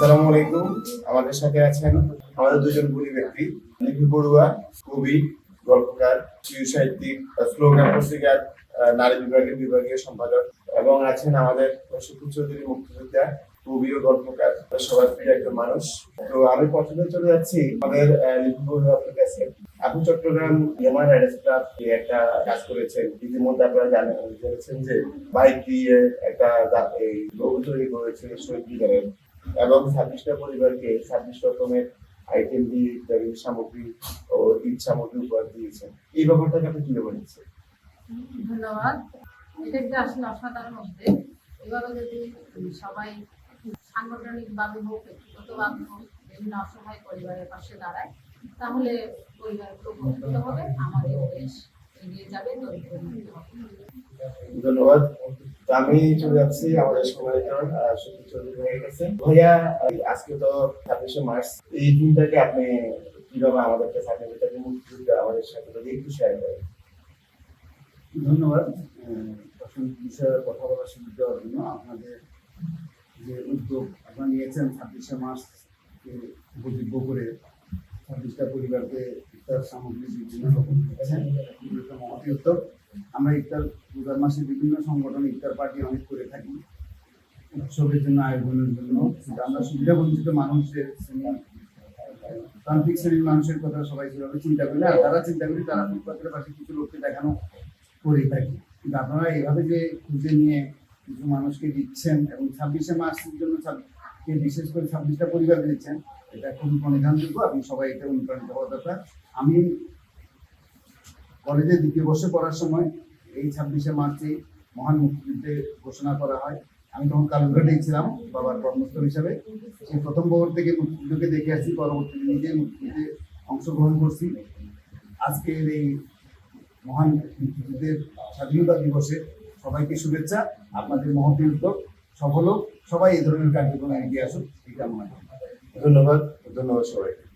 আসসালামু আলাইকুম। আমাদের সাথে আছেন আমাদের দুজন গুণী ব্যক্তি, লিপি বড়ুয়া কবি, গল্পকার শিশু সাহিত্যিক, স্লোগান পত্রিকার নারী বিভাগের বিভাগীয় সম্পাদক এবং আছেন আমাদের শুকুর চৌধুরী মুক্তিযোদ্ধা, কবি ও গল্পকার। সবার প্রিয় একজন মানুষ। তো আমি প্রথমে চলে যাচ্ছি আমাদের লিপি বড়ুয়া আপনার কাছে। আপনি চট্টগ্রাম রাইটস ক্লাব একটা কাজ করেছেন। ইতিমধ্যে আপনারা জানেন জেনেছেন যে বাইক দিয়ে একটা এই তৈরি করেছে শহীদ মিনারের এবং ছাব্বিশটা পরিবারকে ছাব্বিশ রকমের আইটেম দিয়ে ইত্যাদি সামগ্রী ও ঈদ সামগ্রী উপহার দিয়েছেন। এই ব্যাপারটাকে আপনি তুলে বলেছেন ধন্যবাদ। এটা একটা আসলে অসাধারণ উদ্যোগ। এভাবে যদি সবাই সাংগঠনিকভাবে হোক ব্যক্তিগত ব্যক্তিগতভাবে হোক বিভিন্ন অসহায় পরিবারের পাশে দাঁড়ায় তাহলে পরিবার খুব উপকৃত হবে। আমাদের দেশ এগিয়ে যাবে দরিদ্র ধন্যবাদ। আমি চলে যাচ্ছি আমাদের আহ, সুনীল চৌধুরী ভাইয়ের কাছে ভাইয়া আজকে তো ছাব্বিশে মার্চ এই দিনটাকে আপনি কীভাবে আমাদের কাছে আমাদের সাথে যদি একটু শেয়ার করেন। ধন্যবাদ। বিষয়ে কথা বলার সুযোগ দেওয়ার জন্য আপনাদের যে উদ্যোগ আপনারা নিয়েছেন ছাব্বিশে মার্চকে উপযোগ্য করে ছাব্বিশটা পরিবারকে ইফতার সামগ্রী বিভিন্ন রকম একটা মহতি উদ্যোগ আমরা ইফতার, রোজার মাসে বিভিন্ন সংগঠন ইফতার পার্টি অনেক করে থাকি। উৎসবের জন্য, আয়োজনের জন্য। আমরা সুবিধা বঞ্চিত মানুষের তান্ত্রিক শ্রেণির মানুষের কথা সবাই সেভাবে চিন্তা করি আর তারা চিন্তা করি, তারা ফুটপাতের পাশে কিছু লোককে দেখানো করেই থাকি। কিন্তু আপনারা এইভাবে যে খুঁজে নিয়ে কিছু মানুষকে দিচ্ছেন এবং ছাব্বিশে মার্চের জন্য বিশেষ করে ছাব্বিশটা পরিবার দিচ্ছেন এটা খুবই প্রণিধানযোগ্য। আপনি সবাই এটা অনুপ্রাণিত হওয়ার দরকার। আমি কলেজে দ্বিতীয় বর্ষে পড়ার সময় এই ছাব্বিশে মার্চে মহান মুক্তিযুদ্ধে ঘোষণা করা হয়। আমি তখন কালুঘাটেই ছিলাম, বাবার কর্মস্থল হিসাবে। সেই প্রথম বছর থেকে মুক্তিযুদ্ধকে দেখে আসছি পরবর্তীতে নিজে মুক্তিযুদ্ধে অংশগ্রহণ করছি। আজকের এই মহান মুক্তিযুদ্ধের স্বাধীনতা দিবসে সবাইকে শুভেচ্ছা, আপনাদের মহতি উদ্যোগ, সফল হোক। সবাই এই ধরনের কার্যক্রমে এগিয়ে আসুক কামনা করি। ধন্যবাদ ধন্যবাদ সবাইকে।